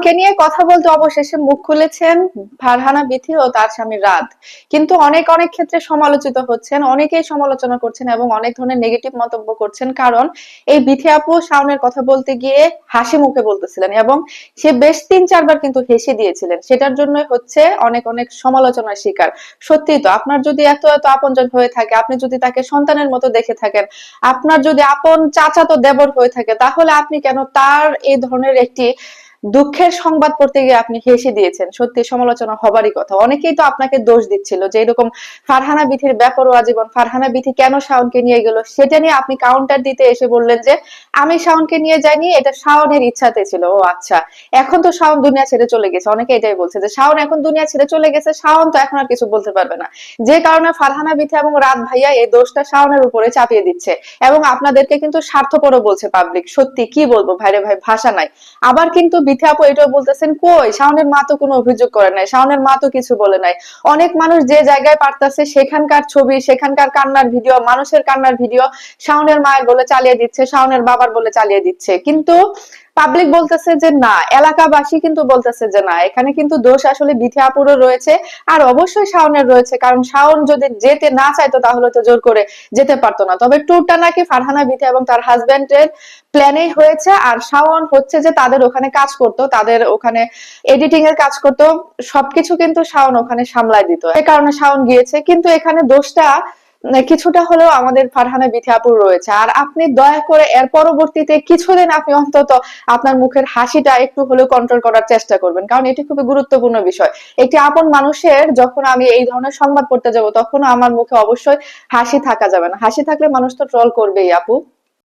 শাওনকে নিয়ে কথা বলতে অবশেষে মুখ খুলেছেন ফারহানা বিথি ও তার স্বামী রাত কিন্তু অনেক অনেক ক্ষেত্রে সমালোচিত হচ্ছেন, অনেকেই সমালোচনা করছেন এবং অনেক ধরনের নেগেটিভ মন্তব্য করছেন। কারণ এই বিথি আপু শাওনের কথা বলতে গিয়ে হাসি মুখে বলতেছিলেন এবং সে বেশ তিন, চারবার কিন্তু হেসে দিয়েছিলেন। সেটার জন্য হচ্ছে অনেক অনেক সমালোচনার শিকার। সত্যি তো, আপনার যদি এত এত আপনজন হয়ে থাকে, আপনি যদি তাকে সন্তানের মতো দেখে থাকেন, আপনার যদি আপন চাচা তো দেবর হয়ে থাকে, তাহলে আপনি কেন তার এই ধরনের একটি দুঃখের সংবাদ পড়তে গিয়ে আপনি হেসে দিয়েছেন। সত্যি সমালোচনা হবারই কথা। অনেকেই তো আপনাকে দোষ দিচ্ছিল যে এরকম ফারহানা বিথির বেপরোয়া জীবন ফারহানা বিথি কেন শাওনকে নিয়ে গেল সেটা নিয়ে আপনি কাউন্টার দিতে এসে বললেন যে, আমি শাওনকে নিয়ে যাইনি, এটা শাওনের ইচ্ছাতে ছিল। ও আচ্ছা এখন তো শাওন দুনিয়া ছেড়ে চলে গেছে। অনেকে এটাই বলছে যে, শাওন এখন দুনিয়া ছেড়ে চলে গেছে, শাওন তো এখন আর কিছু বলতে পারবে না। যে কারণে ফারহানা বিথি এবং রাত ভাইয়া এই দোষটা শাওনের উপরে চাপিয়ে দিচ্ছে এবং আপনাদেরকে কিন্তু স্বার্থপরও বলছে পাবলিক সত্যি, কি বলব ভাইরে ভাই, ভাষা নাই। আবার কিন্তু বিথি আপু এটাও বলতেছেন, কই, শাওনের মা তো কোনো অভিযোগ করে নাই, শাওনের মা তো কিছু বলে নাই। অনেক মানুষ যে জায়গায় পারতাছে, সেখানকার ছবি, সেখানকার কান্নার ভিডিও, মানুষের কান্নার ভিডিও শাওনের মায়ের বলে চালিয়ে দিচ্ছে, শাওনের বাবার বলে চালিয়ে দিচ্ছে। কিন্তু পাবলিক বলতেছে যে না, এলাকাবাসী কিন্তু বলতেছে যে না, এখানে কিন্তু দোষ আসলে বিথি আপুরও রয়েছে আর অবশ্যই শাওনের রয়েছে, কারণ শাওন যদি যেতে না চাইতো তাহলে তো জোর করে যেতে পারতো না। তবে ট্যুরটা নাকি ফারহানা, বিথি এবং তার হাজবেন্ডের প্ল্যানেই হয়েছে আর শাওন হচ্ছে যে তাদের ওখানে কাজ করতো, তাদের ওখানে এডিটিং এর কাজ করতো, সবকিছু কিন্তু শাওন ওখানে সামলায় দিত। এই কারণে শাওন গিয়েছে, কিন্তু এখানে দোষটা কিছুটা হলেও আমাদের ফারহানা বিথিয়াপুর রয়েছে। আর আপনি দয়া করে এর পরবর্তীতে কিছুদিন আপনি অন্তত আপনার মুখের হাসিটা একটু হলেও কন্ট্রোল করার চেষ্টা করবেন। কারণ এটি খুবই গুরুত্বপূর্ণ বিষয়। একটি আপন মানুষের যখন আমি এই ধরনের সংবাদ পড়তে যাব তখন আমার মুখে অবশ্যই হাসি থাকা যাবে না। হাসি থাকলে মানুষ তো ট্রল করবেই আপু।